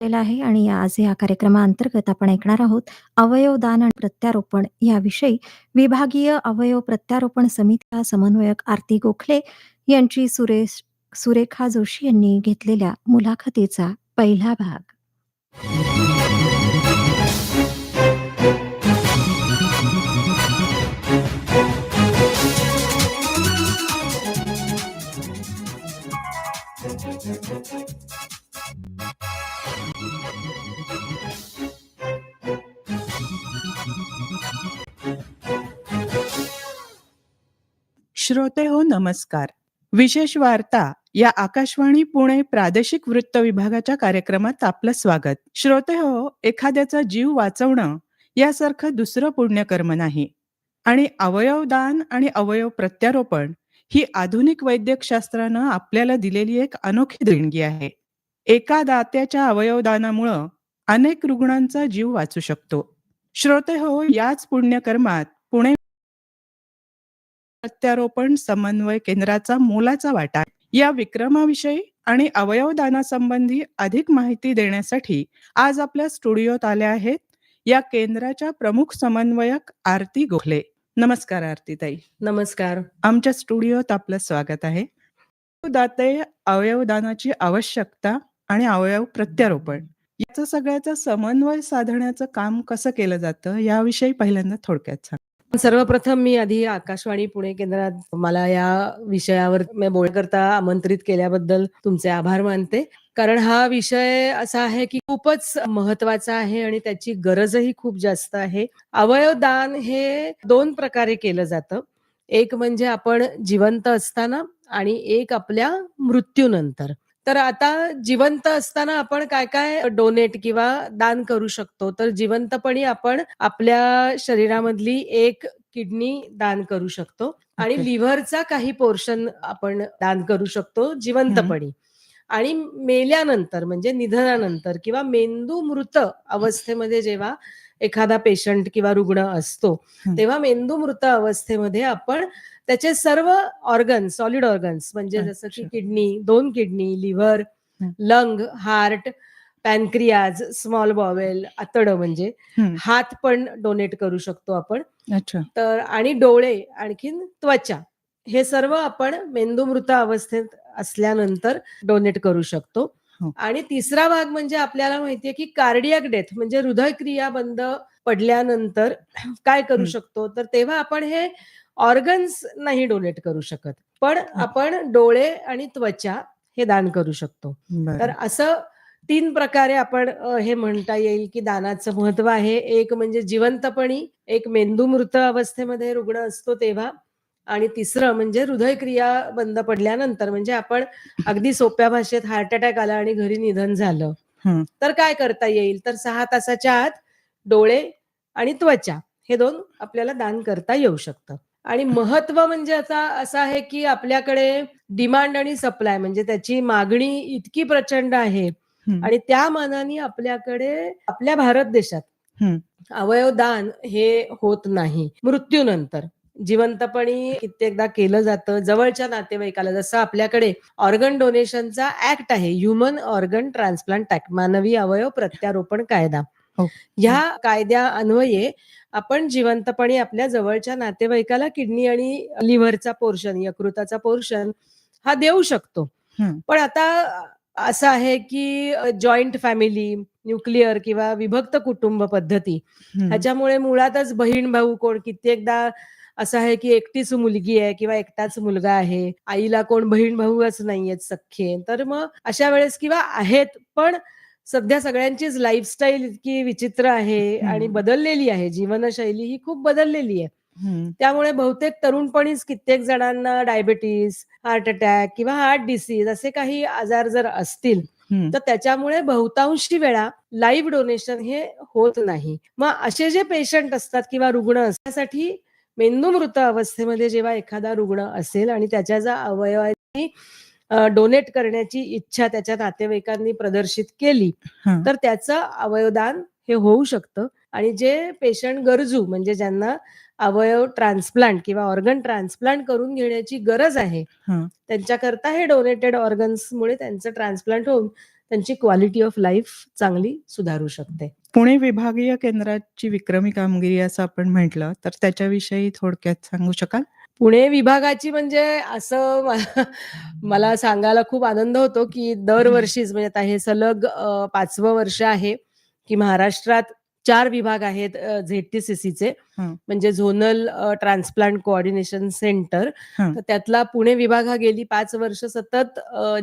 केलेला आहे आणि आज या कार्यक्रमाअंतर्गत आपण ऐकणार आहोत अवयव दान आणि प्रत्यारोपण याविषयी. विभागीय अवयव प्रत्यारोपण समितीच्या समन्वयक आरती गोखले यांची सुरेश सुरेखा जोशी यांनी घेतलेल्या मुलाखतीचा पहिला भाग. श्रोते हो नमस्कार. विशेष वार्ता या आकाशवाणी पुणे प्रादेशिक वृत्त विभागाच्या कार्यक्रमात आपलं स्वागत. श्रोते हो एखाद्याचा जीव वाचवणं यासारखं दुसरं पुण्यकर्म नाही. आणि अवयवदान आणि अवयव प्रत्यारोपण ही आधुनिक वैद्यकशास्त्रानं आपल्याला दिलेली एक अनोखी देणगी आहे. एका दात्याच्या अवयवदानामुळं अनेक रुग्णांचा जीव वाचू शकतो. श्रोते हो याच पुण्यकर्मात पुणे प्रत्यारोपण समन्वय केंद्राचा मोलाचा वाटा. या विक्रमाविषयी आणि अवयवदानासंबंधी अधिक माहिती देण्यासाठी आज आपल्या स्टुडिओत आल्या आहेत या केंद्राच्या प्रमुख समन्वयक आरती गोखले. नमस्कार आरती ताई नमस्कार. आमच्या स्टुडिओत आपलं स्वागत आहे. दाते अवयवदानाची आवश्यकता आणि अवयव प्रत्यारोपण. याचं सगळ्याचं समन्वय साधण्याचं काम कसं केलं जातं याविषयी पहिल्यांदा थोडक्यात सांग. सर्वप्रथम मी आधी आकाशवाणी पुणे केंद्रात मला या विषयावर मी करता आमंत्रित केल्याबद्दल तुमचे आभार मानते. कारण हा विषय असा आहे की खूपच महत्त्वाचा आहे आणि त्याची गरजही खूप जास्त आहे. अवयव दान हे दोन प्रकारे केलं जातं. एक म्हणजे आपण जिवंत असताना आणि एक आपल्या मृत्यूनंतर. तर आता जिवंत असताना आपण काय काय डोनेट किंवा दान करू शकतो? तर जिवंतपणी आपण आपल्या शरीरामधली एक किडनी दान करू शकतो आणि. लिव्हरचा काही पोर्शन आपण दान करू शकतो जिवंतपणी. आणि मेल्यानंतर म्हणजे निधनानंतर किंवा मेंदू मृत अवस्थेमध्ये जेव्हा एखादा पेशंट किंवा रुग्ण असतो. तेव्हा मेंदू मृत अवस्थेमध्ये आपण त्याचे सर्व ऑर्गन्स सॉलिड ऑर्गन्स म्हणजे जसं की. किडनी दोन kidney liver. Lung heart pancreas small bowel आतड म्हणजे. हात पण डोनेट करू शकतो आपण अच्छा तर आणि डोळे आणखीन त्वचा हे सर्व आपण मेंदूमृत अवस्थेत असल्यानंतर डोनेट करू शकतो. आणि तिसरा भाग म्हणजे आपल्याला माहितीये की कार्डियक डेथ म्हणजे हृदयक्रिया बंद पडल्यानंतर काय करू हं. शकतो? तर तेव्हा आपण हे ऑर्गन्स नाही डोनेट करू शकत. पण आपण डोळे आणि त्वचा हे दान करू शकतो. तर असं तीन प्रकारे आपण हे म्हणता येईल की दानाचं महत्त्व आहे. एक म्हणजे जिवंतपणी एक मेंदू मृत अवस्थेमध्ये रुग्ण असतो तेव्हा. आणि तिसरं म्हणजे हृदयक्रिया बंद पडल्यानंतर म्हणजे आपण अगदी सोप्या भाषेत हार्ट अटॅक आला आणि घरी निधन झालं. तर काय करता येईल तर सहा तासाच्या आत डोळे आणि त्वचा हे दोन आपल्याला दान करता येऊ शकतं आणि महत्त्व म्हणजे आता असं आहे की आपल्याकडे डिमांड आणि सप्लाय म्हणजे त्याची मागणी इतकी प्रचंड आहे. आणि त्या मानाने आपल्याकडे आपल्या भारत देशात हं. अवयवदान हे होत नाही मृत्यूनंतर जिवंतपणी कित्येकदा केलं जातं जवळच्या नातेवाईकाला जसं आपल्याकडे ऑर्गन डोनेशनचा ऍक्ट आहे ह्युमन ऑर्गन ट्रान्सप्लांट ऍक्ट मानवी अवयव प्रत्यारोपण कायदा हो. ह्या कायद्या अन्वये आपण जिवंतपणे आपल्या जवळच्या नातेवाईकाला किडनी आणि लिव्हरचा पोर्शन यकृताचा पोर्शन हा देऊ शकतो. पण आता असं आहे की जॉईंट फॅमिली न्यूक्लिअर किंवा विभक्त कुटुंब पद्धती. ह्याच्यामुळे मुळातच बहीण भाऊ कोण कित्येकदा असं आहे की एकटीच मुलगी आहे किंवा एकटाच मुलगा आहे आईला कोण बहीण भाऊच नाहीयेत सख्खे तर मग अशा वेळेस किंवा आहेत पण सध्या सगळ्यांचीच लाईफस्टाईल इतकी विचित्र आहे. आणि बदललेली आहे जीवनशैली ही खूप बदललेली आहे. त्यामुळे बहुतेक तरुणपणीच कित्येक जणांना डायबिटीस हार्ट अटॅक किंवा हार्ट डिसीज असे काही आजार जर असतील. तर त्याच्यामुळे बहुतांशी वेळा लाईव्ह डोनेशन हे होत नाही मग असे जे पेशंट असतात किंवा रुग्ण असण्यासाठी मेंदू मृत अवस्थेमध्ये जेव्हा एखादा रुग्ण असेल आणि त्याच्या ज्या अवयवाची डोनेट करण्याची इच्छा त्याच्या नातेवाईकांनी प्रदर्शित केली. तर त्याचं अवयवदान हे होऊ शकतं आणि जे पेशंट गरजू म्हणजे ज्यांना अवयव ट्रान्सप्लांट किंवा ऑर्गन ट्रान्सप्लांट करून घेण्याची गरज आहे. त्यांच्याकरता हे डोनेटेड ऑर्गन्समुळे त्यांचं ट्रान्सप्लांट होऊन त्यांची क्वालिटी ऑफ लाईफ चांगली सुधारू शकते पुणे विभागीय केंद्राची विक्रमी कामगिरी असं आपण म्हटलं तर त्याच्याविषयी थोडक्यात सांगू शकाल? पुणे विभागाची म्हणजे असं मला- सांगायला खूप आनंद होतो की दरवर्षीच म्हणजे आता हे सलग पाचवं वर्ष आहे की महाराष्ट्रात चार विभाग आहेत झेडटीसीसीचे. म्हणजे झोनल ट्रान्सप्लांट कोऑर्डिनेशन सेंटर. तर त्यातला पुणे विभाग हा गेली पाच वर्ष सतत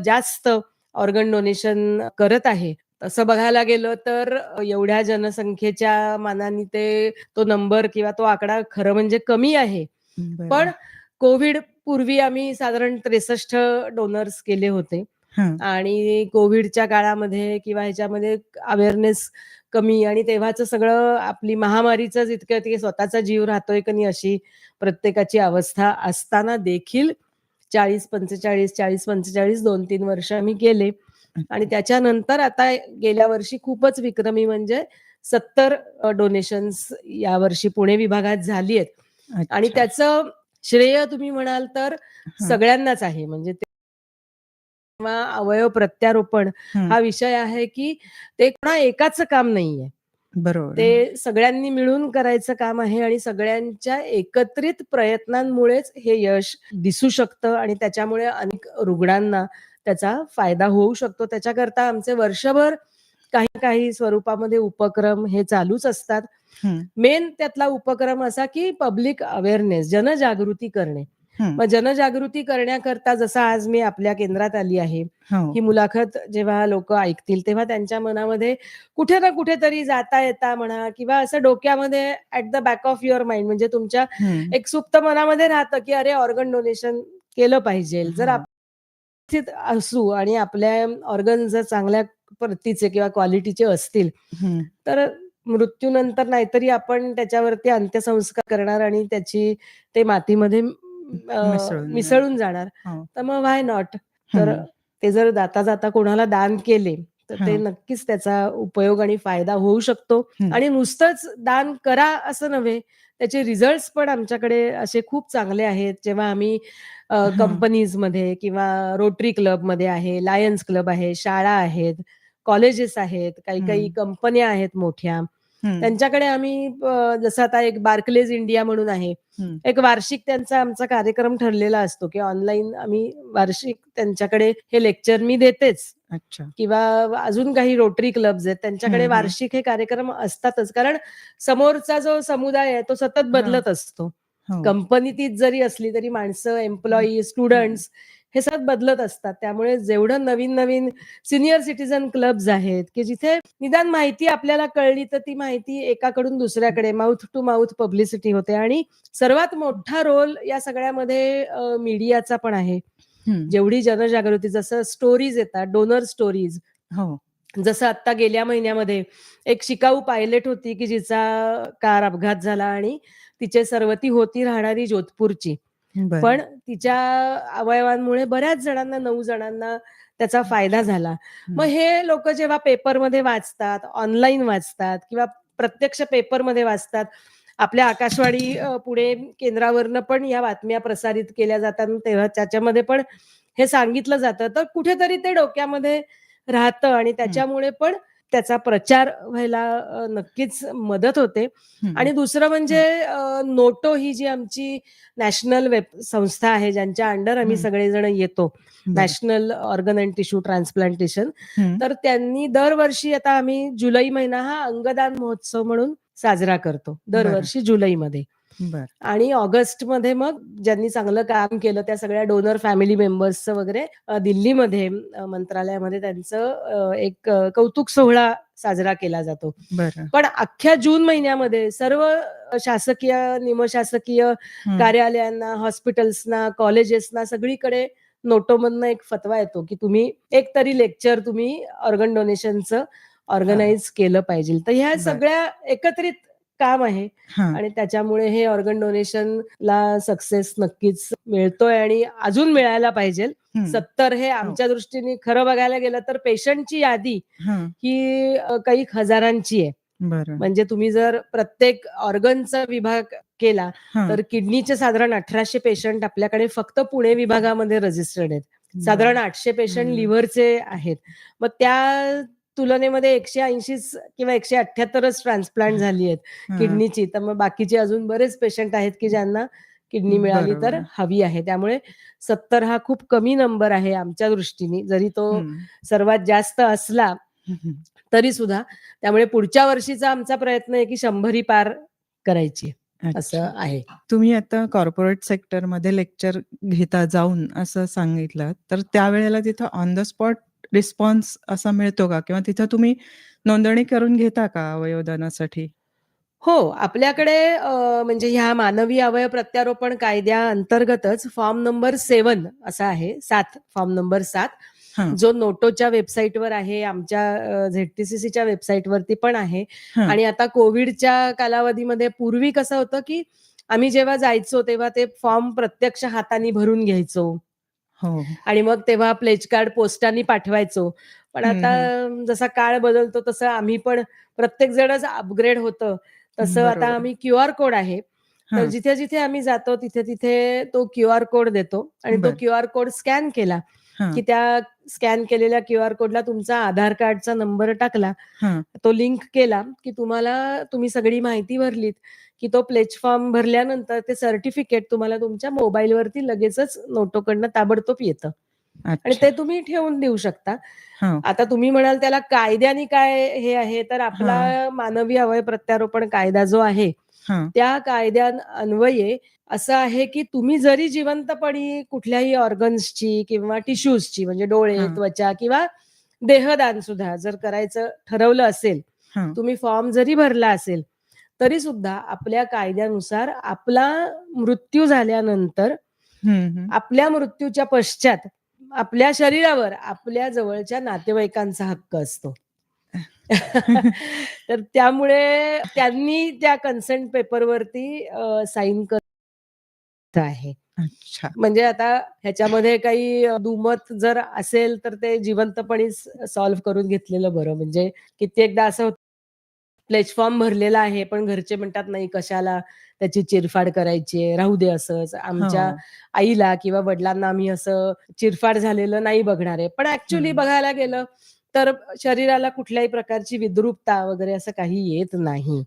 जास्त ऑर्गन डोनेशन करत आहे. तसं बघायला गेलं तर एवढ्या जनसंख्येच्या मानाने ते तो नंबर किंवा तो आकडा खरं म्हणजे कमी आहे. पण कोविड पूर्वी आम्ही साधारण त्रेसष्ट डोनर्स केले होते. आणि कोविडच्या काळामध्ये किंवा ह्याच्यामध्ये अवेअरनेस कमी आणि तेव्हाच सगळं आपली महामारीच इतकं की स्वतःचा जीव राहतोय की नाही अशी प्रत्येकाची अवस्था असताना देखील चाळीस पंचेचाळीस चाळीस पंचेचाळीस दोन तीन वर्ष आम्ही केले आणि त्याच्यानंतर आता गेल्या वर्षी खूपच विक्रमी म्हणजे सत्तर डोनेशन्स यावर्षी पुणे विभागात झाली आहेत आणि. त्याचं श्रेय तुम्ही म्हणाल तर. सगळ्यांनाच आहे म्हणजे किंवा अवयव प्रत्यारोपण हं. हा विषय आहे की ते कोणा एकाच काम नाहीये बरोबर ते सगळ्यांनी मिळून करायचं काम आहे आणि सगळ्यांच्या एकत्रित प्रयत्नांमुळेच हे यश दिसू शकतं आणि त्याच्यामुळे अनेक रुग्णांना त्याचा फायदा होऊ शकतो त्याच्याकरता आमचे वर्षभर काही काही स्वरूपामध्ये उपक्रम हे चालूच असतात हं. मेन त्यातला उपक्रम असा की पब्लिक अवेअरनेस जनजागृती करणे हं. मग जनजागृती करण्याकरता जसं आज मी आपल्या केंद्रात आली आहे हो. ही मुलाखत जेव्हा लोक ऐकतील तेव्हा त्यांच्या मनामध्ये कुठे ना कुठेतरी जाता येता म्हणा किंवा असं डोक्यामध्ये at the back of your mind म्हणजे तुमच्या हं. एक सुप्त मनामध्ये राहतं की अरे ऑर्गन डोनेशन केलं पाहिजे जर हा. आपण स्थित असू आणि आपल्या ऑर्गन जर चांगल्या प्रतीचे किंवा क्वालिटीचे असतील. तर मृत्यूनंतर नाहीतरी आपण त्याच्यावरती अंत्यसंस्कार करणार आणि त्याची ते मातीमध्ये अ, मिसळून मिसळून जाणार हो. तर मग व्हाय नॉट तर. ते जर जाता जाता कोणाला दान केले तर ते. नक्कीच त्याचा उपयोग आणि फायदा होऊ शकतो. आणि नुसतंच दान करा असं नव्हे त्याचे रिझल्ट पण आमच्याकडे असे खूप चांगले आहेत जेव्हा आम्ही. कंपनीजमध्ये किंवा रोटरी क्लबमध्ये आहे लायन्स क्लब आहे शाळा आहेत कॉलेजेस आहेत काही काही. कंपन्या आहेत मोठ्या. त्यांच्याकडे आम्ही जसं आता एक बार्कलेज इंडिया म्हणून आहे. एक वार्षिक त्यांचा आमचा कार्यक्रम ठरलेला असतो की ऑनलाईन आम्ही वार्षिक त्यांच्याकडे हे लेक्चर मी देतेच. अच्छा. किंवा अजून काही रोटरी क्लब्स आहेत त्यांच्याकडे. वार्षिक हे कार्यक्रम असतातच. कारण समोरचा जो समुदाय आहे तो सतत बदलत असतो. हो. कंपनी तीच जरी असली तरी माणसं एम्प्लॉई स्टुडंट्स हे सतत बदलत असतात. त्यामुळे जेवढं नवीन नवीन सिनियर सिटीजन क्लब्स आहेत की जिथे निदान माहिती आपल्याला कळली तर ती माहिती एकाकडून दुसऱ्याकडे माउथ टू माउथ पब्लिसिटी होते. आणि सर्वात मोठा रोल या सगळ्यामध्ये मीडियाचा पण आहे. जेवढी जनजागृती जसं स्टोरीज येतात डोनर स्टोरीज हो. जसं आता गेल्या महिन्यामध्ये एक शिकाऊ पायलट होती की जिचा कार अपघात झाला आणि तिचे सर्वती होती राहणारी जोधपूरची. पण तिच्या अवयवांमुळे बऱ्याच जणांना नऊ जणांना त्याचा फायदा झाला. मग हे लोक जेव्हा पेपरमध्ये वाचतात ऑनलाईन वाचतात किंवा प्रत्यक्ष पेपरमध्ये वाचतात आपल्या आकाशवाणी पुणे केंद्रावरनं पण या बातम्या प्रसारित केल्या जातात तेव्हा त्याच्यामध्ये पण हे सांगितलं जातं. तर कुठेतरी ते डोक्यामध्ये राहतं आणि त्याच्यामुळे पण त्याचा प्रचार व्हायला नक्कीच मदत होते. आणि दुसरं म्हणजे नोटो ही जी आमची नॅशनल वेब संस्था आहे ज्यांच्या अंडर आम्ही. सगळेजण येतो. National organ and tissue transplantation. तर त्यांनी दरवर्षी आता आम्ही जुलै महिना हा अंगदान महोत्सव म्हणून साजरा करतो दरवर्षी जुलैमध्ये बरं. आणि ऑगस्टमध्ये मग ज्यांनी चांगलं काम केलं त्या सगळ्या डोनर फॅमिली मेंबर्सचं वगैरे अ, दिल्लीमध्ये अ, मंत्रालयामध्ये त्यांचं अ, एक अ, कौतुक सोहळा साजरा केला जातो बरं. पण अख्ख्या जून महिन्यामध्ये सर्व शासकीय निमशासकीय हं. कार्यालयांना हॉस्पिटल्सना कॉलेजेसना सगळीकडे नोटोमधनं एक फतवा येतो की तुम्ही एक तरी लेक्चर तुम्ही ऑर्गन डोनेशनचं ऑर्गनाईज केलं पाहिजे तर ह्या बरं. सगळ्या एकत्रित काम आहे हां. आणि त्याच्यामुळे हे ऑर्गन डोनेशनला सक्सेस नक्कीच मिळतोय आणि अजून मिळायला पाहिजे हं. सत्तर हे आमच्या दृष्टीने खरं बघायला गेलं तर पेशंटची यादी हां. ही काही हजारांची आहे. म्हणजे तुम्ही जर प्रत्येक ऑर्गनचा विभाग केला हां. तर किडनीचे साधारण अठराशे पेशंट आपल्याकडे फक्त पुणे विभागामध्ये रजिस्टर्ड आहेत साधारण. आठशे पेशंट हं. लिव्हरचे आहेत. मग त्या तुलनेमध्ये 180च किंवा 178च ट्रान्सप्लांट झाली आहेत. किडनीची. तर मग बाकीचे अजून बरेच पेशंट आहेत, की ज्यांना किडनी मिळाली तर. हवी आहे. त्यामुळे 70 हा खूप कमी नंबर आहे आमच्या दृष्टीने. जरी तो. सर्वात जास्त असला. तरी सुद्धा. त्यामुळे पुढच्या वर्षीचा आमचा प्रयत्न आहे, की 100 ही पार करायची असं. आहे. तुम्ही आता कॉर्पोरेट सेक्टरमध्ये लेक्चर घेता जाऊन असं सांगितलं. तर त्यावेळेला तिथं ऑन द स्पॉट रिस्पॉन्स असा मिळतो का? किंवा तिथं तुम्ही नोंदणी करून घेता का अवयवदानासाठी? हो, आपल्याकडे म्हणजे ह्या मानवी अवयव प्रत्यारोपण कायद्याअंतर्गतच फॉर्म नंबर 7 असा आहे. 7 फॉर्म नंबर 7 हां. जो नोटोच्या वेबसाईटवर आहे. आमच्या झेडटीसीसीच्या वेबसाईटवरती पण आहे. आणि आता कोविडच्या कालावधीमध्ये पूर्वी कसं होतं, की आम्ही जेव्हा जायचो तेव्हा ते फॉर्म प्रत्यक्ष हाताने भरून घ्यायचो. हो. आणि मग तेव्हा प्लेज कार्ड पोस्टाने पाठवायचो. पण आता. जसा काळ बदलतो तसं आम्ही पण प्रत्येक जणच अपग्रेड होतं. तसं आता बरोबर. आम्ही क्यूआर कोड आहे. तर हां. जिथे-जिथे आम्ही जातो तिथे-तिथे तो क्यूआर कोड देतो आणि तो बरं. क्यूआर कोड स्कॅन केला, हां. की त्या स्कॅन केलेल्या क्यूआर कोडला तुमचा आधार कार्डचा नंबर टाकला. हां. तो लिंक केला, की तुम्हाला तुम्ही सगळी माहिती भरलीत, की तो प्लेज फॉर्म भरल्यानंतर ते सर्टिफिकेट तुम्हाला तुमच्या मोबाईलवरती लगेचच नोटोकडनं ताबडतोब येतं. आणि. ते तुम्ही ठेवून देऊ शकता. हां. आता तुम्ही म्हणाल त्याला कायद्याने काय हे आहे, तर आपला. मानवी अवयव प्रत्यारोपण कायदा जो आहे, हां. त्या कायद्यान्वये असं आहे, की तुम्ही जरी जिवंतपणी कुठल्याही ऑर्गन्सची किंवा टिश्यूजची म्हणजे डोळे. त्वचा किंवा देहदान सुद्धा जर करायचं ठरवलं असेल. तुम्ही फॉर्म जरी भरला असेल, तरी सुद्धा आपल्या कायद्यानुसार आपला मृत्यू झाल्यानंतर. आपल्या मृत्यूच्या पश्चात आपल्या शरीरावर आपल्या जवळच्या नातेवाईकांचा हक्क असतो. तर त्यामुळे त्यांनी त्या कन्सेंट पेपरवरती अ, साइन कर आहे. अच्छा. म्हणजे आता ह्याच्यामध्ये काही दुमत जर असेल, तर ते जिवंतपणीच सॉल्व्ह करून घेतलेलं बरं. म्हणजे कित्येकदा असं होतं प्लेज फॉर्म भरलेला आहे, पण घरचे म्हणतात, "नाही कशाला त्याची चिरफाड करायची राहू दे असंच." आमच्या. आईला किंवा वडिलांना आम्ही असं चिरफाड झालेलं नाही बघणार आहे. पण ॲक्चुअली हं. बघायला गेलं तर शरीराला कुठल्याही प्रकारची विद्रूपता वगैरे असं काही येत नाही.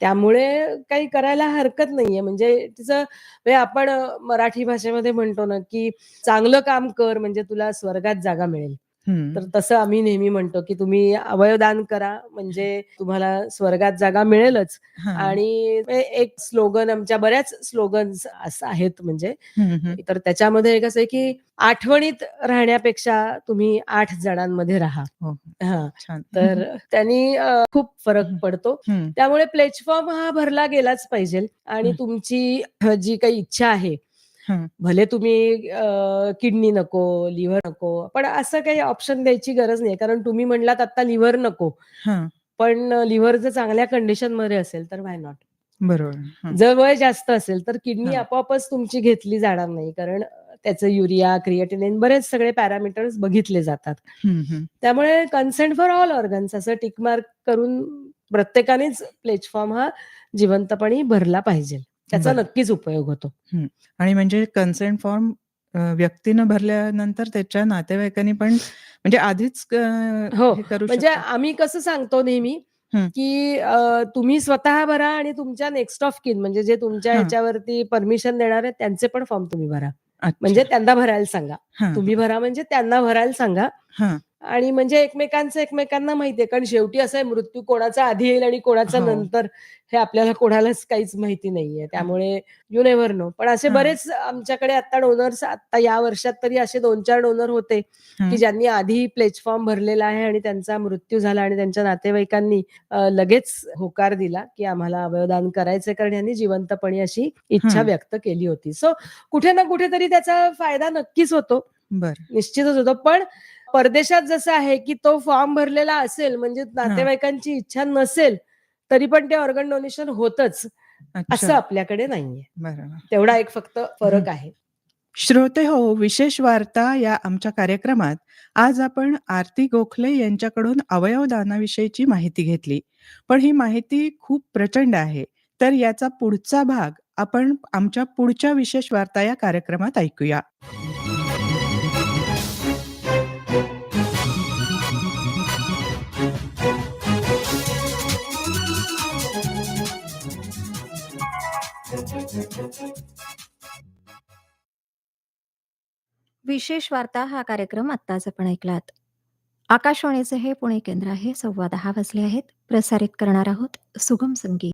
त्यामुळे काही करायला हरकत नाहीये. म्हणजे तिचं म्हणजे आपण मराठी भाषेमध्ये म्हणतो ना, की चांगलं काम कर म्हणजे तुला स्वर्गात जागा मिळेल. तर हं. तसं आम्ही नेहमी म्हणतो, की तुम्ही अवयवदान करा म्हणजे तुम्हाला स्वर्गात जागा मिळेलच. हां. आणि एक स्लोगन आमच्या बऱ्याच स्लोगन्स असं आहेत म्हणजे. हं, हं. तर त्याच्यामध्ये एक असं आहे, की आठवणीत राहण्यापेक्षा तुम्ही 8 जणांमध्ये राहा. हो. हां. छान. तर त्यांनी खूप फरक हं. पडतो. हं. त्यामुळे प्लेज फॉर्म हा भरला गेलाच पाहिजे आणि हं. तुमची जी काही इच्छा आहे, हं. भले तुम्ही अ, किडनी नको, लिव्हर नको, पण असं काही ऑप्शन द्यायची गरज नाही. कारण तुम्ही म्हणलात आता लिव्हर नको, हां. पण लिव्हर जर चांगल्या कंडिशनमध्ये असेल, तर व्हाय नॉट? बरोबर. हं. जर वय जास्त असेल, तर किडनी हां. आपोआपच तुमची घेतली जाणार नाही. कारण त्याचं युरिया, क्रिएटिनिन बरेच सगळे पॅरामीटर्स बघितले जातात. हं, हं. त्यामुळे कन्सेंट फॉर ऑल ऑर्गन्स असं टिक मार्क करून प्रत्येकानेच प्लेज फॉर्म हा जिवंतपणी भरला पाहिजे. त्याचा. नक्कीच उपयोग होतो. आणि म्हणजे कन्सेंट फॉर्म व्यक्तीनं भरल्यानंतर त्याच्या नातेवाईकांनी पण म्हणजे आधीच हो. म्हणजे. आम्ही कसं सांगतो नेहमी. की तुम्ही स्वतः भरा आणि तुमच्या नेक्स्ट ऑफ कीन म्हणजे जे तुमच्या. ह्याच्यावरती परमिशन देणार आहेत, त्यांचे पण फॉर्म तुम्ही भरा. म्हणजे त्यांना भरायला सांगा. तुम्ही. भरा म्हणजे त्यांना भरायला सांगा. आणि म्हणजे एकमेकांचं एकमेकांना माहिती आहे. कारण शेवटी असं आहे मृत्यू कोणाचा आधी येईल आणि कोणाचा. नंतर हे आपल्याला कोणालाच काहीच माहिती नाहीये. त्यामुळे यू नेव्हर नो. पण असे. बरेच आमच्याकडे आता डोनर्स आता या वर्षात तरी असे 2-4 डोनर होते, की. ज्यांनी आधी प्लेज फॉर्म भरलेला आहे आणि त्यांचा मृत्यू झाला आणि त्यांच्या नातेवाईकांनी लगेच होकार दिला, की आम्हाला अवयवदान करायचंय. कारण यांनी जिवंतपणी अशी इच्छा. व्यक्त केली होती. सो कुठे ना कुठेतरी त्याचा फायदा नक्कीच होतो. बरं. निश्चितच होतो. पण परदेशात जसं आहे, की तो फॉर्म भरलेला असेल म्हणजे. नातेवाईकांची इच्छा नसेल, तरी पण ते ऑर्गन डोनेशन होतंच. असं. आपल्याकडे नाहीये. बरोबर. तेवढा एक फक्त. फरक आहे. श्रोते हो, विशेष वार्ता या आमच्या कार्यक्रमात आज आपण आरती गोखले यांच्याकडून अवयवदानाविषयीची माहिती घेतली. पण ही माहिती खूप प्रचंड आहे. तर याचा पुढचा भाग आपण आमच्या पुढच्या विशेष वार्ता या कार्यक्रमात ऐकूया. विशेष वार्ता हा कार्यक्रम आत्ताच आपण ऐकलात. आकाशवाणीचे हे पुणे केंद्र आहे. सव्वा दहा वाजले आहेत. प्रसारित करणार आहोत सुगम संगीत.